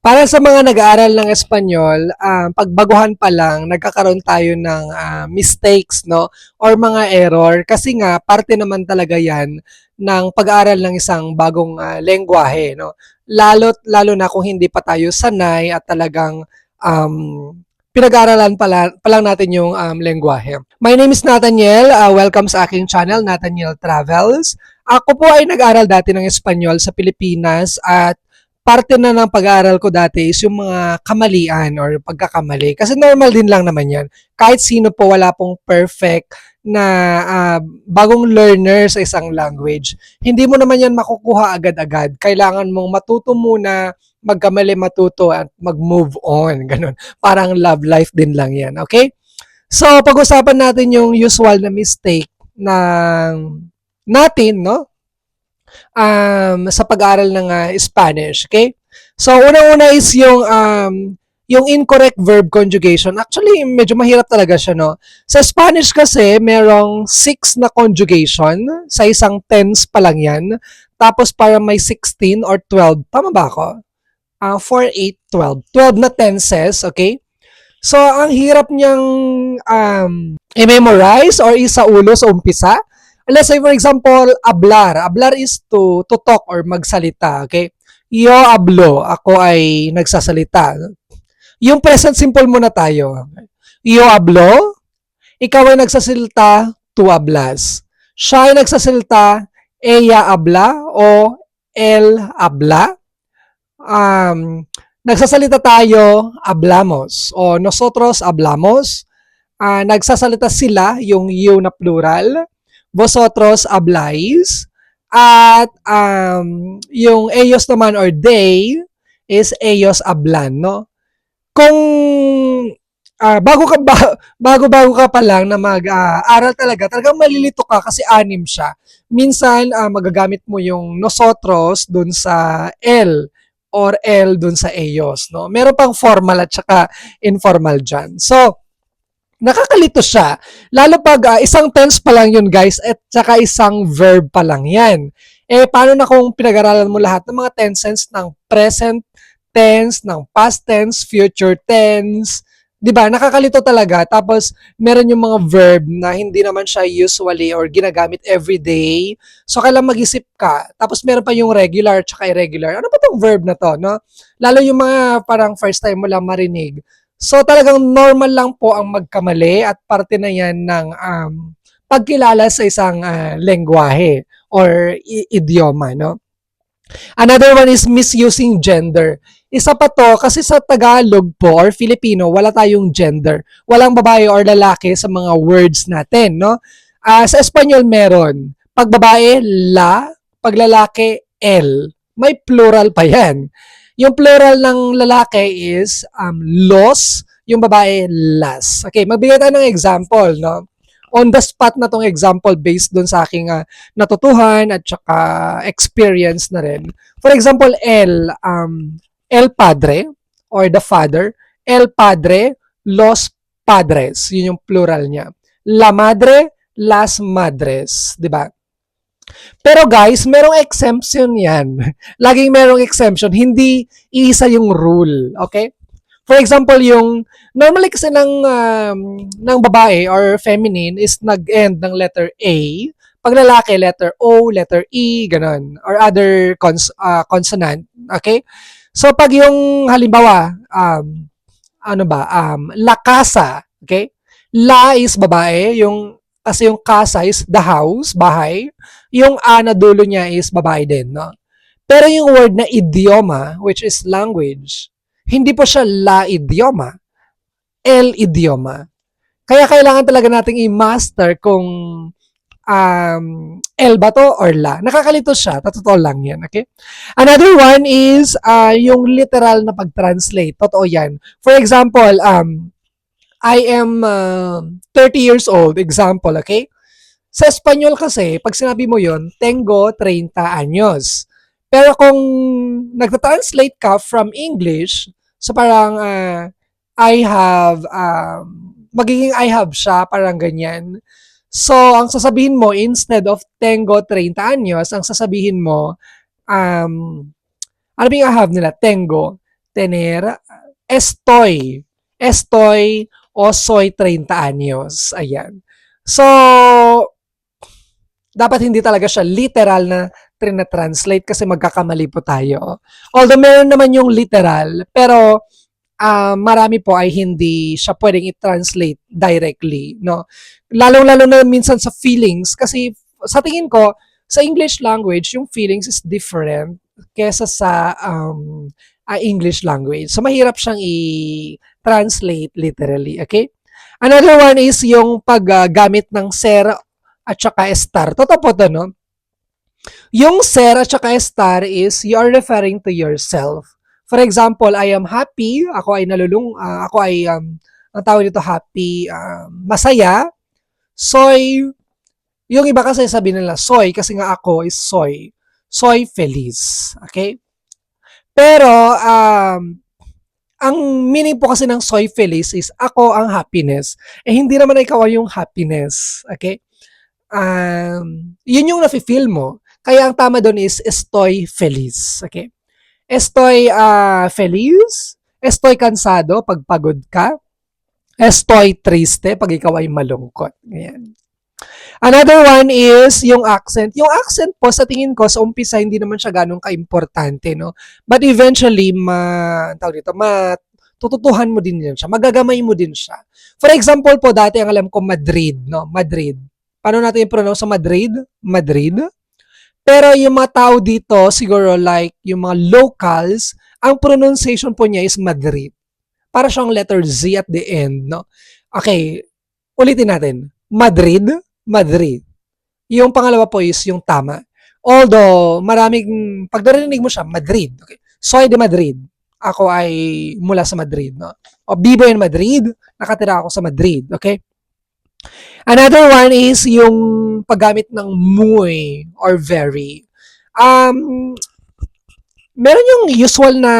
Para sa mga nag-aaral ng Espanyol, ah, pagbaguhan pa lang, nagkakaroon tayo ng ah, mistakes, no? Or mga error. Kasi nga, parte naman talaga yan ng pag-aaral ng isang bagong ah, lengguwahe, no? Lalo, lalo na kung hindi pa tayo sanay at talagang um, pinag-aaralan pa, la- pa lang natin yung um, lengguwahe. My name is Nathaniel. Ah, welcome sa aking channel, Nathaniel Travels. Ako po ay nag-aral dati ng Espanyol sa Pilipinas at parte na ng pag-aaral ko dati is yung mga kamalian or pagkakamali. Kasi normal din lang naman yan. Kahit sino po, wala pong perfect na ah, bagong learner sa isang language. Hindi mo naman yan makukuha agad-agad. Kailangan mong matuto muna, magkamali matuto at mag-move on. Ganun. Parang love life din lang yan. Okay? So, pag-usapan natin yung usual na mistake ng natin, no? Um, sa pag-aaral ng ah, Spanish. Okay? So, una-una is yung um, yung incorrect verb conjugation. Actually, medyo mahirap talaga siya, no? Sa Spanish kasi, merong six na conjugation. Sa isang tense pa lang yan. Tapos para may 16 or 12. Tama ba ako? Ah, 4, 8, 12. 12 na tenses, okay? So, ang hirap niyang um, i-memorize or isaulo sa umpisa. Let's say, for example, hablar. Hablar is to, to talk or magsalita, okay? Yo hablo. Ako ay nagsasalita. Yung present simple muna tayo. Yo hablo. Ikaw ay nagsasalita, tu hablas. Siya ay nagsasalita, ella habla o él habla. Um, nagsasalita tayo, hablamos. O nosotros hablamos. Ah, nagsasalita sila, yung you na plural. Vosotros habláis. At um, yung ellos naman or they is ellos hablan, no? Kung ah, bago ka ba, bago-bago ka pa lang na mag-aral talaga, talagang malilito ka kasi anim siya. Minsan ah, magagamit mo yung nosotros dun sa el or el dun sa ellos, no? Meron pang formal at saka informal dyan. So, nakakalito siya. Lalo pag ah, isang tense pa lang yun guys at saka isang verb pa lang yan. Eh paano na kung pinag-aralan mo lahat ng mga tenses ng present tense, ng past tense, future tense, 'di ba? Nakakalito talaga. Tapos meron yung mga verb na hindi naman siya usually or ginagamit every day. So kailangan mag-isip ka. Tapos meron pa yung regular at irregular. Ano ba tong verb na to, no? Lalo yung mga parang first time mo lang marinig. So talagang normal lang po ang magkamali at parte na yan ng um, pagkilala sa isang ah, lengguwahe or idioma, no? Another one is misusing gender. Isa pa to kasi sa Tagalog po or Filipino, wala tayong gender. Walang babae or lalaki sa mga words natin, no? Ah, sa Espanyol meron. Pag babae, la. Pag lalaki, el. May plural pa yan. Yung plural ng lalaki is um, los, yung babae las. Okay, magbigay tayo ng example, no? On the spot na tong example based dun sa aking ah, natutuhan at saka experience na rin. For example, el, um, el padre or the father, el padre, los padres, yun yung plural niya. La madre, las madres, di ba? Pero guys, merong exemption yan. Laging merong exemption. Hindi isa yung rule. Okay? For example, yung normally kasi ng, um, ng babae or feminine is nag-end ng letter A. Pag lalaki, letter O, letter E, ganun. Or other cons- uh, consonant. Okay? So, pag yung halimbawa, um, ano ba, um, la casa, okay? La is babae, yung kasi yung casa is the house, bahay. Yung a na dulo niya is babae din, no? Pero yung word na idioma, which is language, hindi po siya la idioma, el idioma. Kaya kailangan talaga nating i-master kung um, el ba to or la. Nakakalito siya, totoo lang yan, okay? Another one is uh, yung literal na pag-translate. Totoo yan. For example, um, I am uh, 30 years old, example, okay? Sa Espanyol kasi, pag sinabi mo yon, tengo 30 años. Pero kung nagta-translate ka from English, so parang uh, I have, um, magiging I have siya, parang ganyan. So, ang sasabihin mo, instead of tengo 30 años, ang sasabihin mo, um, ano yung I have nila? Tengo. tener, estoy, estoy o soy 30 años. Ayan. So, dapat hindi talaga siya literal na trina-translate kasi magkakamali po tayo. Although meron naman yung literal, pero ah, marami po ay hindi siya pwedeng i-translate directly, no? Lalong-lalo na minsan sa feelings kasi sa tingin ko sa English language yung feelings is different kesa sa um, ah, English language. So mahirap siyang i-translate literally, okay? Another one is yung paggamit ng ser at saka estar. Totoo po to, no? Yung ser at saka estar is you are referring to yourself. For example, I am happy, ako ay nalulung, ah, ako ay, um, ang tawag dito happy, um, masaya. Soy, yung iba kasi sabi nila soy kasi nga ako is soy. Soy feliz. Okay? Pero, um, ang meaning po kasi ng soy feliz is ako ang happiness. Eh, hindi naman ikaw yung happiness. Okay? Um, yun yung nafe-feel mo. Kaya ang tama doon is estoy feliz. Okay? Estoy ah, feliz. Estoy cansado pag pagod ka. Estoy triste pag ikaw ay malungkot. Ganyan. Another one is yung accent. Yung accent po, sa tingin ko, sa umpisa, hindi naman siya ganun ka-importante, no? But eventually, ma, tawag dito, ma, tututuhan mo din yan siya. Magagamay mo din siya. For example po, dati ang alam ko, Madrid, no? Madrid. Paano natin i-pronounce sa Madrid? Madrid. Pero yung mga tao dito, siguro like yung mga locals, ang pronunciation po niya is Madrid. Para siyang letter Z at the end, no? Okay, ulitin natin. Madrid, Madrid. Yung pangalawa po is yung tama. Although, maraming, pag narinig mo siya, Madrid. Okay. Soy de Madrid. Ako ay mula sa Madrid, no? O Bibo in Madrid, nakatira ako sa Madrid, okay? Another one is yung paggamit ng muy or very. Um, meron yung usual na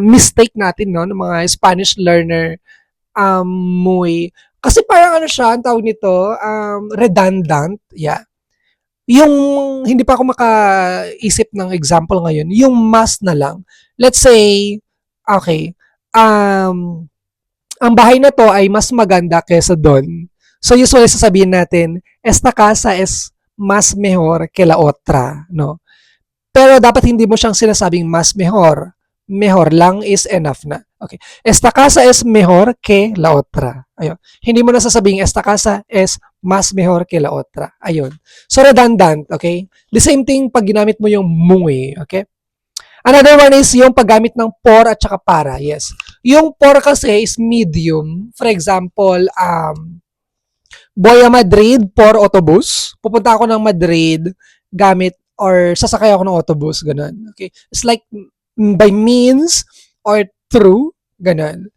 mistake natin, no, ng mga Spanish learner, um, muy. Kasi parang ano siya, ang tawag nito, um, redundant. Yeah. Yung, hindi pa ako makaisip ng example ngayon, yung mas na lang. Let's say, okay, um, ang bahay na to ay mas maganda kesa doon. So usually sasabihin natin, esta casa es mas mejor que la otra, no? Pero dapat hindi mo siyang sinasabing mas mejor. Mejor lang is enough na. Okay. Esta casa es mejor que la otra. Ayun. Hindi mo na sasabing esta casa es mas mejor que la otra. Ayun. So redundant, okay? The same thing pag ginamit mo yung muy, okay? Another one is yung paggamit ng por at saka para. Yes. Yung por kasi is medium. For example, um, Boy a Madrid por autobus. Pupunta ako ng Madrid gamit or sasakay ako ng autobus, ganun. Okay? It's like by means or through, ganun.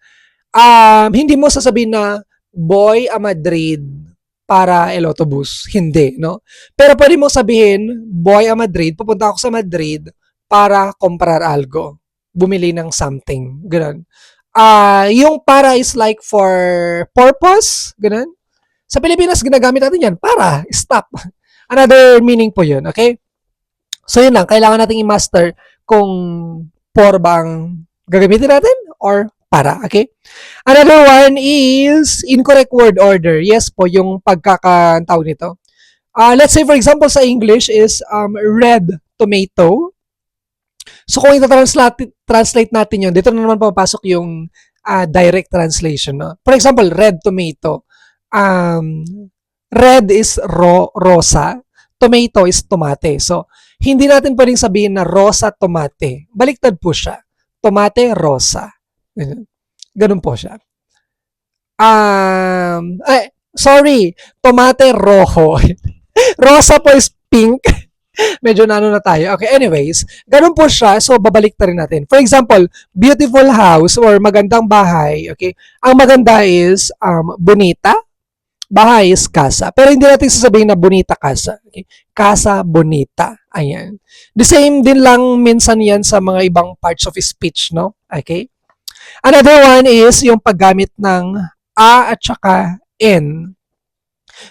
Um, hindi mo sasabihin na boy a Madrid para el autobus. Hindi, no? Pero pwede mo sabihin, boy a Madrid, pupunta ako sa Madrid para comprar algo. Bumili ng something. Ganun. Ah, yung para is like for purpose, ganun. Sa Pilipinas, ginagamit natin yan para stop. Another meaning po yun, okay? So yun lang, kailangan nating i-master kung for bang gagamitin natin or para, okay? Another one is incorrect word order. Yes po, yung pagkakantawag nito. Uh, let's say for example sa English is um, red tomato. So kung ita-translate translate natin yun, dito na naman papasok yung uh, direct translation. No? For example, red tomato um, red is ro rosa, tomato is tomate. So, hindi natin pwedeng sabihin na rosa tomate. Baliktad po siya. Tomate rosa. Ganun, po siya. Um, ay, sorry, tomate rojo. rosa po is pink. Medyo nano na tayo. Okay, anyways, ganun po siya. So, babalik rin natin. For example, beautiful house or magandang bahay. Okay, ang maganda is um, bonita bahay is casa. Pero hindi natin sasabihin na bonita casa. Okay? Casa bonita. Ayan. The same din lang minsan yan sa mga ibang parts of speech, no? Okay? Another one is yung paggamit ng a at saka n.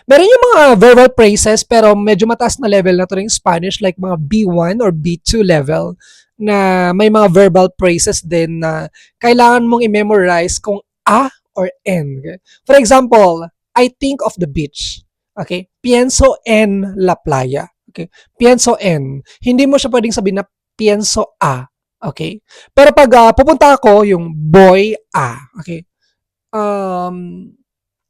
Meron yung mga verbal phrases pero medyo mataas na level na to ng Spanish like mga B1 or B2 level. na may mga verbal phrases din na kailangan mong i-memorize kung a or n. For example, I think of the beach. Okay? Pienso en la playa. Okay? Pienso en. Hindi mo siya pwedeng sabihin na pienso a. Okay? Pero pag ah, pupunta ako, yung boy a. Okay? Um,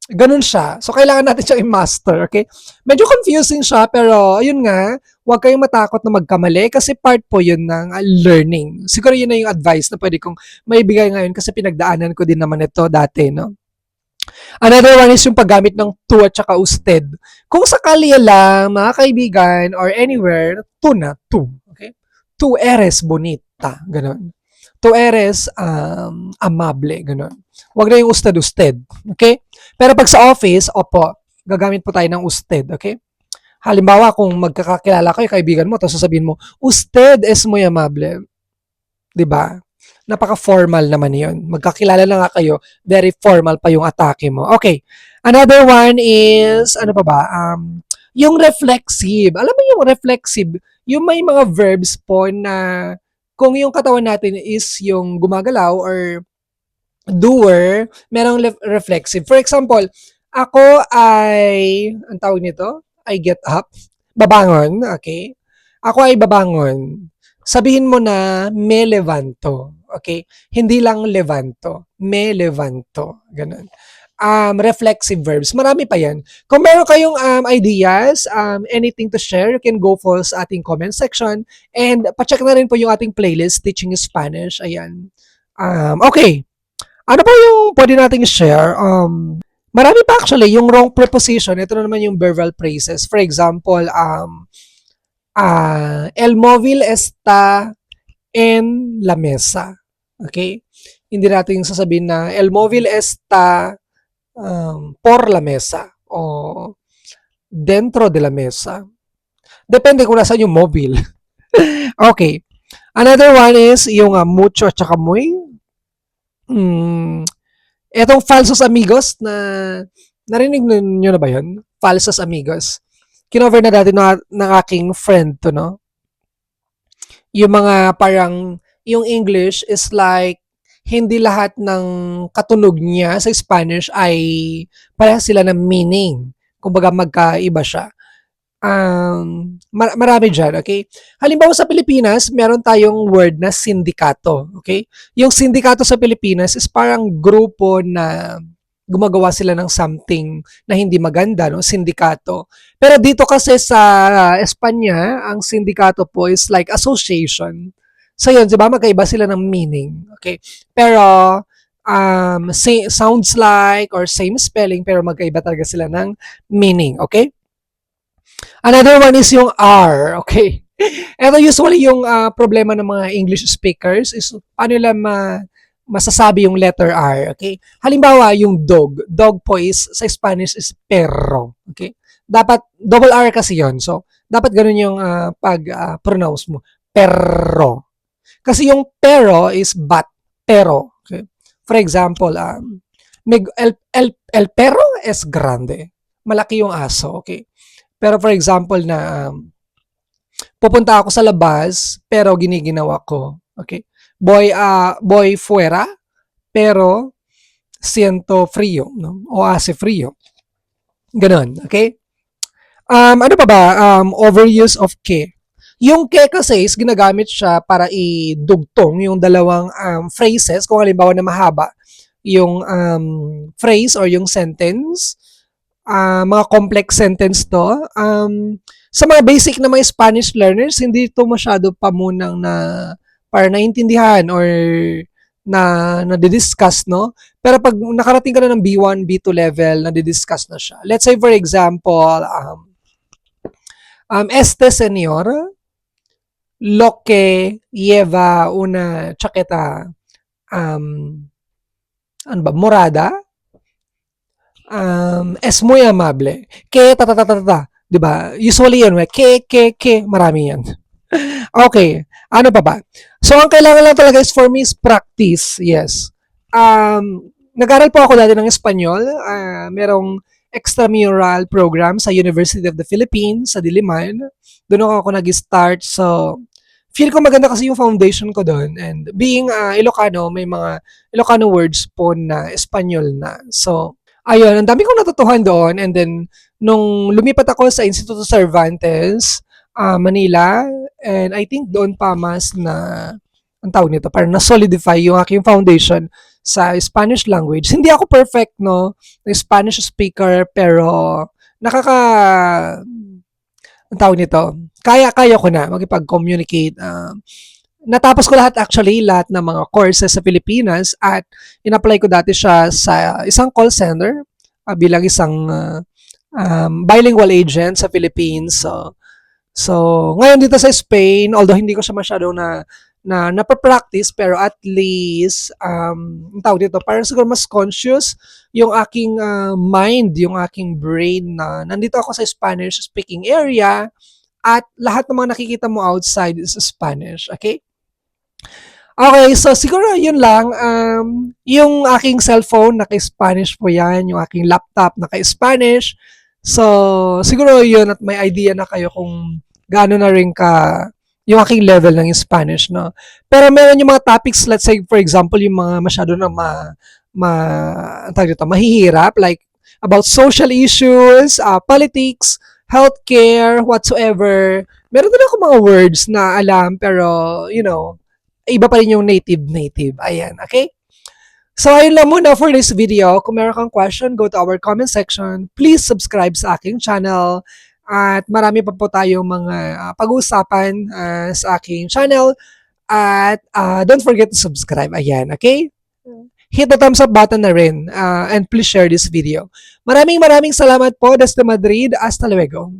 ganun siya. So, kailangan natin siyang i-master, okay? Medyo confusing siya, pero ayun nga, huwag kayong matakot na magkamali kasi part po yun ng ah, learning. Siguro yun na yung advice na pwede kong maibigay ngayon kasi pinagdaanan ko din naman ito dati, no? Another one is yung paggamit ng to at saka usted. Kung sakali lang, mga kaibigan, or anywhere, to na, to. Okay? To eres bonita. Ganon. To eres um, amable. Ganon. Huwag na yung usted-usted. Okay? Pero pag sa office, opo, gagamit po tayo ng usted. Okay? Halimbawa, kung magkakakilala kayo, kaibigan mo, tapos sasabihin mo, usted es muy amable. ba? Napaka-formal naman yun. Magkakilala na nga kayo, very formal pa yung atake mo. Okay. Another one is, ano pa ba? Um, yung reflexive. Alam mo yung reflexive, yung may mga verbs po na kung yung katawan natin is yung gumagalaw or doer, merong reflexive. For example, ako ay, ang tawag nito, I get up, babangon, okay? Ako ay babangon. Sabihin mo na, me levanto, okay? Hindi lang levanto, me levanto, ganun. Um, reflexive verbs, marami pa yan. Kung meron kayong um, ideas, um, anything to share, you can go for sa ating comment section. And pacheck na rin po yung ating playlist, Teaching Spanish. Ayan. Um, okay. Ano pa yung pwede nating share? Um, marami pa actually, yung wrong preposition, ito na naman yung verbal phrases. For example, um, ah, el móvil está en la mesa. Okay? Hindi natin sasabihin na el móvil está um, por la mesa o dentro de la mesa. Depende kung nasaan yung mobile. okay. Another one is yung uh, mucho at saka muy. Mm, etong falsos amigos na narinig niyo na ba yun? Falsos amigos. Kinover na dati ng, ng aking friend to, no? Yung mga parang, yung English is like, hindi lahat ng katunog niya sa Spanish ay parehas sila ng meaning. Kumbaga magkaiba siya. Um, mar- marami dyan, okay? Halimbawa sa Pilipinas, meron tayong word na sindikato, okay? Yung sindikato sa Pilipinas is parang grupo na gumagawa sila ng something na hindi maganda, no? Sindikato. Pero dito kasi sa Espanya, ang sindikato po is like association. So yun, di ba? Magkaiba sila ng meaning. Okay? Pero, um, say, sounds like or same spelling, pero magkaiba talaga sila ng meaning. Okay? Another one is yung R. Okay? Ito usually yung ah, problema ng mga English speakers is paano nila ma masasabi yung letter R. Okay? Halimbawa, yung dog. Dog po is, sa Spanish is perro. Okay? Dapat, double R kasi yon So, dapat ganun yung ah, pag-pronounce mo. Perro. Kasi yung pero is but, pero. Okay? For example, um, el, el, el perro es grande. Malaki yung aso. Okay? Pero for example na um, pupunta ako sa labas pero giniginawa ko. Okay? Boy ah boy fuera pero siento frío, no? O hace frío. Ganon, okay? Um, ano pa ba? Um, overuse of ke. Yung ke kasi ginagamit siya para idugtong yung dalawang um, phrases. Kung halimbawa na mahaba yung um, phrase or yung sentence, ah, mga complex sentence to. Um, sa mga basic na mga Spanish learners, hindi ito masyado pa munang na para naintindihan or na nadidiscuss, no? Pero pag nakarating ka na ng B1, B2 level, nadidiscuss na siya. Let's say, for example, um, um, este señor lo que lleva una chaqueta um, ano ba, morada, um, es muy amable. Que, ta, ta, ta, ta, ta, di ba? Usually yun, ke, ke, ke, marami yan. okay, ano pa ba? So, ang kailangan lang talaga is for me is practice, yes. Um, nag-aral po ako dati ng Espanyol, ah, merong extramural program sa University of the Philippines, sa Diliman. Doon ako nag-start, so feel ko maganda kasi yung foundation ko doon. And being ah, Ilocano, may mga Ilocano words po na Espanyol na. So, ayun, ang dami kong natutuhan doon. And then, nung lumipat ako sa Instituto Cervantes, ah, Manila, and I think doon pa mas na, ang tawag nito, parang na-solidify yung aking foundation sa Spanish language. Hindi ako perfect, no? Spanish speaker, pero nakaka, ang tawag nito, kaya-kaya ko na makipag-communicate. ah, natapos ko lahat actually, lahat ng mga courses sa Pilipinas at in-apply ko dati siya sa isang call center ah, bilang isang ah, um, bilingual agent sa Philippines. So, so ngayon dito sa Spain, although hindi ko siya masyado na na napapractice pero at least um tawag dito parang siguro mas conscious yung aking ah, mind yung aking brain na nandito ako sa Spanish speaking area at lahat ng mga nakikita mo outside is Spanish okay Okay, so siguro yun lang. Um, yung aking cellphone, naka-Spanish po yan. Yung aking laptop, naka-Spanish. So, siguro yun at may idea na kayo kung gaano na rin ka yung aking level ng Spanish, no? Pero meron yung mga topics, let's say, for example, yung mga masyado na ma, ma, dito, mahihirap, like about social issues, uh, politics, healthcare, whatsoever. Meron din ako mga words na alam, pero, you know, iba pa rin yung native-native. Ayan, okay? So, ayun lang muna for this video. Kung meron kang question, go to our comment section. Please subscribe sa aking channel. At marami pa po tayong mga ah, pag-uusapan ah, sa aking channel. At ah, don't forget to subscribe. Ayan, okay? Hit the thumbs up button na rin. ah, and please share this video. Maraming maraming salamat po. Desde Madrid. Hasta luego.